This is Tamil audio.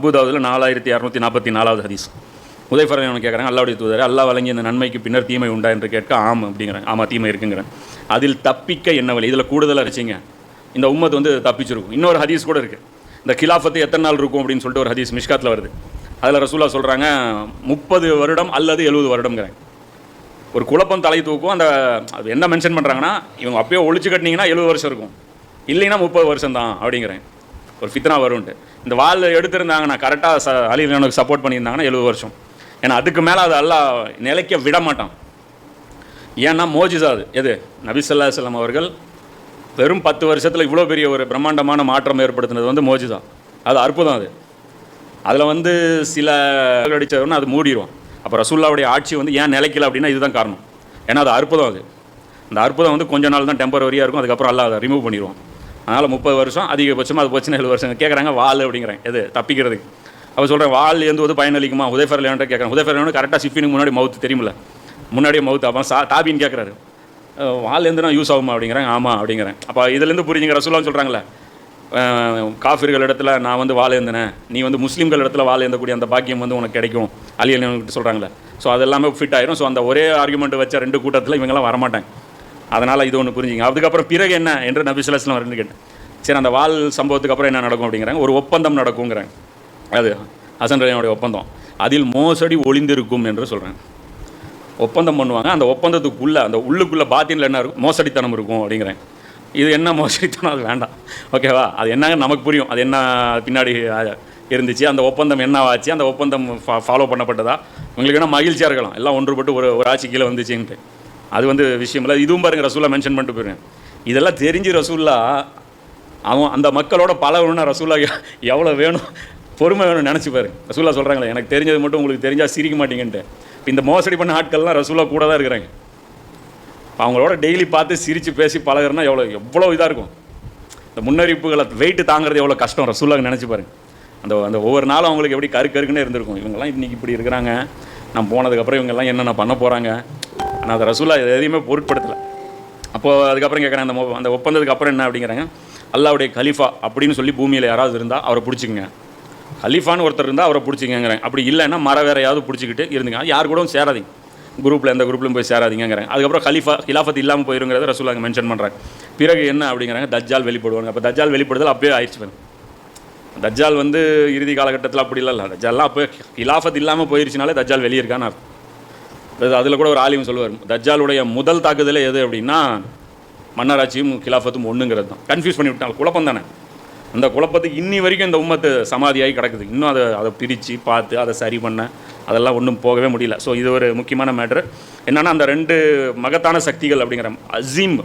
அபுதாவதில் நாலாயிரத்தி இரநூத்தி நாற்பத்தி நாலாவது ஹதீஸ். உதயஃபரன் அவன் கேட்குறாங்க அல்லாவுடைய தூதர் அல்லா வழங்கி இந்த நன்மைக்கு பின்னர் தீமை உண்டா என்று கேட்க ஆம் அப்படிங்கிறேன் ஆமாம் தீமை இருக்குங்கிறேன். அதில் தப்பிக்க என்ன வழி? இதில் கூடுதலாக இருச்சிங்க இந்த உம்மத் வந்து தப்பிச்சிருக்கும். இன்னொரு ஹதீஸ் கூட இருக்குது இந்த கிலாஃபத்து எத்தனை நாள் இருக்கும் அப்படின்னு சொல்லிட்டு ஒரு ஹதீஸ் மிஷ்காத்தில் வருது. அதில் ரசூலா சொல்கிறாங்க முப்பது வருடம் அல்லது எழுபது வருடம்ங்கிறேன் ஒரு குழப்பம் தலை தூக்கும். அந்த அது என்ன மென்ஷன் பண்ணுறாங்கன்னா இவங்க அப்பயே ஒழிச்சு கட்டினீங்கன்னா எழுபது வருஷம் இருக்கும். இல்லைன்னா முப்பது வருஷம் தான் அப்படிங்கிறேன். ஒரு ஃபித்னா வரும்ன்ட்டு. இந்த வால் எடுத்திருந்தாங்கன்னா கரெக்டாக ச அலிலனுக்கு சப்போர்ட் பண்ணியிருந்தாங்கன்னா எழுபது வருஷம். ஏன்னா அதுக்கு மேலே அது அல்லாஹ் நிலைக்க விட மாட்டான். ஏன்னா மோஜிசா அது. எது? நபிசல்லா செல்லம் அவர்கள் வெறும் பத்து வருஷத்தில் இவ்வளோ பெரிய ஒரு பிரம்மாண்டமான மாற்றம் ஏற்படுத்தினது வந்து மோஜிசா. அது அற்புதம் அது. அதில் வந்து சில அடித்தவொன்னே அது மூடிடுவோம் அப்போ ரசூல்லாவுடைய ஆட்சி வந்து ஏன் நிலைக்கல அப்படின்னா இதுதான் காரணம். ஏன்னா அது அற்புதம் அது. அந்த அற்புதம் வந்து கொஞ்ச நாள் தான் டெம்பரவரியாக இருக்கும் அதுக்கப்புறம் எல்லாம் அதை ரிமூவ் பண்ணிடுவோம் அதனால் முப்பது வருஷம் அதிகபட்சமாக அது போச்சுன்னா ஏழு வருஷம். கேட்குறாங்க வால் அப்படிங்கிறேன். எது? தப்பிக்கிறதுக்கு. அவர் சொல்கிறேன் வால் எந்த பயனளிக்குமா? உதயஃபர் லேவன்ட்ட கேட்குறேன் உதயஃபர் லேவன் கரெக்டாக சிஃபினுக்கு முன்னாடி மவுத்து தெரியுமில்ல. முன்னாடியே மவுத்து அப்போ சா தாபின்னு கேட்குறாரு வால் நான் யூஸ் ஆகுமா? அப்படிங்கிறேன். ஆமாம் அப்படிங்கிறேன். அப்போ இதுலேருந்து புரிஞ்சுங்க ரசூலான்னு சொல்கிறாங்களே காஃபிர்கள் இடத்துல நான் வந்து வாழ இருந்தேன் நீ வந்து முஸ்லீம்கள் இடத்துல வாழ இருந்தக்கூடிய அந்த பாக்கியம் வந்து உனக்கு கிடைக்கும். அலியல்கிட்ட சொல்கிறாங்களே ஸோ அதெல்லாமே ஃபிட் ஆயிரும். ஸோ அந்த ஒரே ஆர்குமெண்ட் வச்ச ரெண்டு கூட்டத்தில் இவங்கெல்லாம் வரமாட்டாங்க. அதனால் இது ஒன்று புரிஞ்சுங்க. அதுக்கப்புறம் பிறகு என்ன என்று நபி சுல்லாஸ்லாம் ரெண்டு கேட்டேன். சரி அந்த வால் சம்பவத்துக்கு அப்புறம் என்ன நடக்கும் அப்படிங்கிறாங்க. ஒரு ஒப்பந்தம் நடக்குங்கிறாங்க அது ஹசன் ரலியனுடைய ஒப்பந்தம். அதில் மோசடி ஒளிந்திருக்கும் என்று சொல்கிறேன் ஒப்பந்தம் பண்ணுவாங்க. அந்த ஒப்பந்தத்துக்குள்ளே அந்த உள்ளுக்குள்ளே பாத்தினில் என்ன இருக்கும்? மோசடித்தனம் இருக்கும் அப்படிங்கிறேன் இது என்ன மோசடித்தனம்? அது வேண்டாம். ஓகேவா அது என்னங்க நமக்கு புரியும். அது என்ன பின்னாடி இருந்துச்சு? அந்த ஒப்பந்தம் என்னவாச்சு ஆச்சு? அந்த ஒப்பந்தம் ஃபாலோ பண்ணப்பட்டதா? உங்களுக்கு என்ன மகிழ்ச்சியாக இருக்கலாம். எல்லாம் ஒன்றுபட்டு ஒரு ஒரு ஆட்சி கீழே வந்துச்சுன்ட்டு. அது வந்து விஷயம் இல்லை. இதுவும் பாருங்கள் ரசூல்லா மென்ஷன் பண்ணிட்டு போயிருங்க. இதெல்லாம் தெரிஞ்சு ரசூல்லா அவன் அந்த மக்களோட பழகணும்னா ரசூல்லா எவ்வளோ வேணும் பொறுமை வேணும் நினச்சி பாரு ரசூல்லா சொல்கிறாங்களே எனக்கு தெரிஞ்சது மட்டும் உங்களுக்கு தெரிஞ்சால் சிரிக்க மாட்டீங்கன்ட்டு. இப்போ இந்த மோசடி பண்ண ஆட்கள்லாம் ரசூல்லா கூட தான் இருக்கிறாங்க. அவங்களோட டெய்லி பார்த்து சிரித்து பேசி பழகிறனா எவ்வளோ எவ்வளோ இதாக இருக்கும். இந்த முன்னறிவிப்புகளை வெயிட்டு தாங்குறது எவ்வளோ கஷ்டம் ரசூல்லாக்கு நினச்சி பாருங்க. அந்த அந்த ஒவ்வொரு நாளும் அவங்களுக்கு எப்படி கரு கருக்குன்னே இருந்திருக்கும். இவங்கெல்லாம் இன்றைக்கி இப்படி இருக்கிறாங்க. நான் போனதுக்கப்புறம் இவங்கெல்லாம் என்னென்ன பண்ண போகிறாங்க ஆனால் அந்த ரசூல்லா எதையுமே பொருட்படுத்தலை. அப்போது அதுக்கப்புறம் கேட்குறேன் அந்த அந்த ஒப்பந்தத்துக்கு அப்புறம் என்ன? அப்படிங்கிறாங்க. அல்லாவுடைய கலீஃபா அப்படின்னு சொல்லி பூமியில் யாராவது இருந்தால் அவரை பிடிச்சிக்கங்க. கலீஃபான்னு ஒருத்தர் இருந்தால் அவரை பிடிச்சிக்கங்கிறேன் அப்படி இல்லைன்னா மர வேறையாவது பிடிச்சிக்கிட்டு இருந்துங்க. யார் கூடவும் சேராதீங்க. குரூப்பில் எந்த குரூப்லையும் போய் சேராதீங்கிறேன் அதுக்கப்புறம் கலீஃபா ஹிலாஃபத் இல்லாமல் போயிருங்கிறத ரசூல் அங்கே மென்ஷன் பண்ணுறாங்க பிறகு என்ன அப்படிங்கிறாங்க? தஜ்ஜால் வெளிப்படுவாங்க. அப்போ தஜ்ஜால் வெளிப்படுதல் அப்பயே ஆயிடுச்சு பாருங்க. தஜ்ஜால் வந்து இறுதி காலகட்டத்தில் அப்படி இல்லை தஜ்ஜால்லாம் அப்போ ஹிலாஃபத் இல்லாமல் போயிருச்சுனாலே தஜ்ஜால் வெளியே இருக்கான்னு அர்த்தம். அதில் கூட ஒரு ஆலிம் சொல்லுவார் தஜ்ஜாலுடைய முதல் தாக்குதலே எது அப்படின்னா மன்னராட்சியும் கிலாஃபத்தும் ஒன்றுங்கிறது தான். கன்ஃபியூஸ் பண்ணி விட்டாங்க. குழப்பம் தானே. அந்த குழப்பத்துக்கு இன்னி வரைக்கும் இந்த உம்மத்து சமாதியாகி கிடக்குது. இன்னும் அதை அதை பிரித்து பார்த்து அதை சரி பண்ண அதெல்லாம் ஒன்றும் போகவே முடியல. ஸோ இது ஒரு முக்கியமான மேட்ரு என்னென்னா அந்த ரெண்டு மகத்தான சக்திகள் அப்படிங்கிற அசீம்